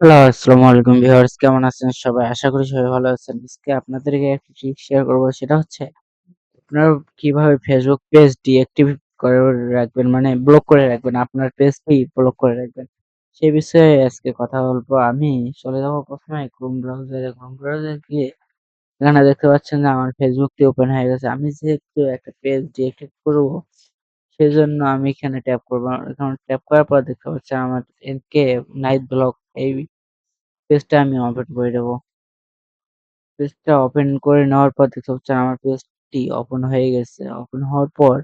Hello, আসসালামু আলাইকুম viewers কেমন আছেন সবাই? আশা করি সবাই ভালো আছেন। আজকে আপনাদেরকে একটা ট্রিক শেয়ার করব সেটা হচ্ছে আপনারা কীভাবে Facebook পেজ ডিএক্টিভ করে রাখবেন মানে ব্লক করে রাখবেন। আপনার পেজটি ব্লক করে রাখবেন। সেই বিষয়ে আজকে কথা বলব। আমি চলে যাব ১ম এ Chrome ব্রাউজারে। Chrome ব্রাউজারে গিয়ে এখানে দেখতে পাচ্ছেন যে আমার ফেসবুকটি ওপেন হয়ে গেছে। আমি যেহেতু একটা পেজ ডিএক্টিভ করব সেজন্য আমি এখানে ট্যাপ করব। এখন ট্যাপ করার পর দেখতে পাচ্ছেন আমার এনকে নাইট ব্লক এই পেজটা আমি ওপেন করে দেব। পেজটা ওপেন করে নেওয়ার পর দেখতে পাচ্ছেন আমার পেজটি ওপেন হয়ে গেছে। ওপেন হওয়ার পর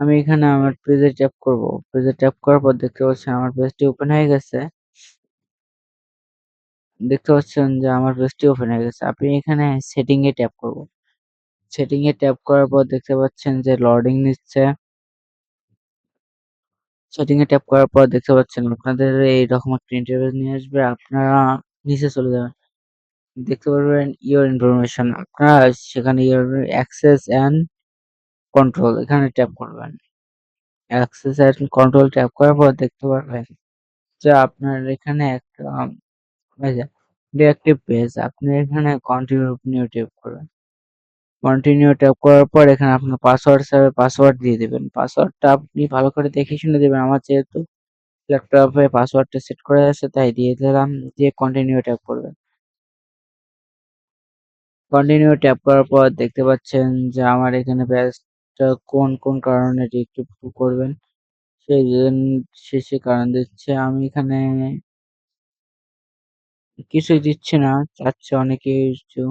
আমি এখানে আমার পেজে ট্যাপ করব। পেজে ট্যাপ করার পর দেখতে পাচ্ছেন আমার পেজটি ওপেন হয়ে গেছে। দেখতে পাচ্ছেন যে আমার পেজটি ওপেন হয়ে গেছে। আপনি এখানে সেটিং এ ট্যাপ করব। সেটিং এ ট্যাপ করার পর দেখতে পাচ্ছেন যে লোডিং নিচ্ছে। সেটিং এ ট্যাপ করার পর দেখতে পাচ্ছেন আপনাদের এইরকম একটা ইন্টারফেস নিয়ে আসবে। আপনারা নিচে চলে যাবেন। দেখতে পারবেন ইওর ইনফরমেশন আপনারা সেখানে ইওর অ্যাক্সেস অ্যান্ড কন্ট্রোল এখানে ট্যাপ করবেন। অ্যাক্সেস অ্যান্ড কন্ট্রোল ট্যাপ করার পর দেখতে পারবেন যে আপনার এখানে একটা ডিএক্টিভ পেজ আপনি এখানে কন্টিনিউ ট্যাপ করবেন। কন্টিনিউ ট্যাপ করার পর এখানে আপনার পাসওয়ার্ড হিসাবে পাসওয়ার্ড দিয়ে দিবেন। পাসওয়ার্ডটা আপনি ভালো করে দেখে শুনে দিবেন। আমার যেহেতু ল্যাপটপে পাসওয়ার্ডটা সেট করা আছে তাই দিয়ে দিলাম। দিয়ে কন্টিনিউ ট্যাপ করবেন। কন্টিনিউ ট্যাপ করার পর দেখতে পাচ্ছেন যে আমার এখানে পেজটা কোন, কোন কারণে ডিএক্টিভ করবেন সেই সে কারণ দিচ্ছে। আমি এখানে কিছুই দিচ্ছি না, চাচ্ছে অনেক কিছু।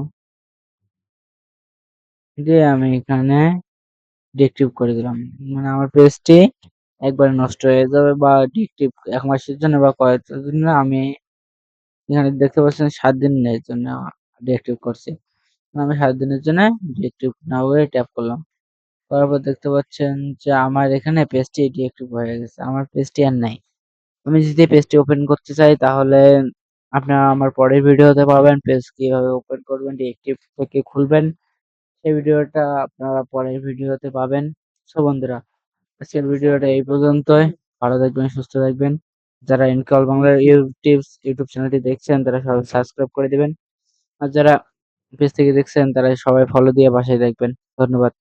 দিয়ে আমি এখানে ডিএক্টিভ করে দিলাম। মানে আমার পেজটি একবারে নষ্ট হয়ে যাবে বা ডিএক্টিভ এক মাসের জন্য বা কয়েকটার জন্য আমি এখানে দেখতে পাচ্ছেন ৭ দিনের জন্য ডিএক্টিভ করছি। আমি সাত দিনের জন্য ডিএক্টিভ না এ ট্যাপ করলাম। করার পর দেখতে পাচ্ছেন যে আমার এখানে পেজটি ডিএক্টিভ হয়ে গেছে। আমার পেজটি আর নাই। আমি যদি পেজটি ওপেন করতে চাই তাহলে আপনারা আমার পরের ভিডিওতে পাবেন পেজ কীভাবে ওপেন করবেন, ডিএক্টিভ থেকে খুলবেন। সেই ভিডিওটা আপনারা পরের ভিডিওতে পাবেন। সো বন্ধুরা আজকের ভিডিওটা এই পর্যন্তই। ভালো থাকবেন, সুস্থ থাকবেন। যারা ইনকল বাংলার ইউটিউব ইউটিউব চ্যানেলটি দেখছেন তারা সবাই সাবস্ক্রাইব করে দেবেন আর যারা পেজ থেকে দেখছেন তারা সবাই ফলো দিয়ে বাসায় দেখবেন ধন্যবাদ।